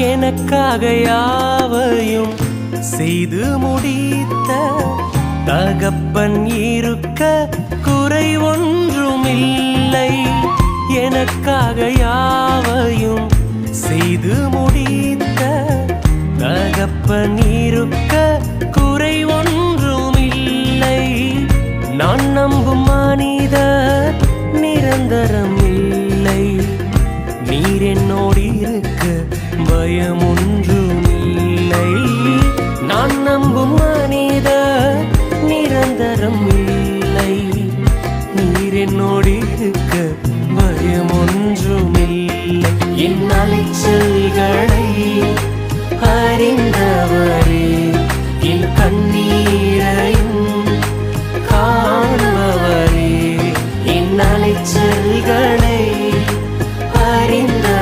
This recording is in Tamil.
எனக்காக யாவையும் செய்து முடித்த தகப்பன் இருக்க குறை ஒன்றுமில்லை. எனக்காக யாவையும் செய்து முடித்த தகப்பன் இருக்க குறை ஒன்றுமில்லை. நான் நம்பும் மனிதர் நிரந்தரம் பயமொன்றுமில்லை நான் நம்பும் மனித நிரந்தரம் இல்லை நீர் என்னோடு இருக்க பயமொன்றுமில்லை. என் அலைச்சல்களை அறிந்தவரே என் கண்ணீரையும் காண்பவரே என் அலைச்சல்களை அறிந்தவர்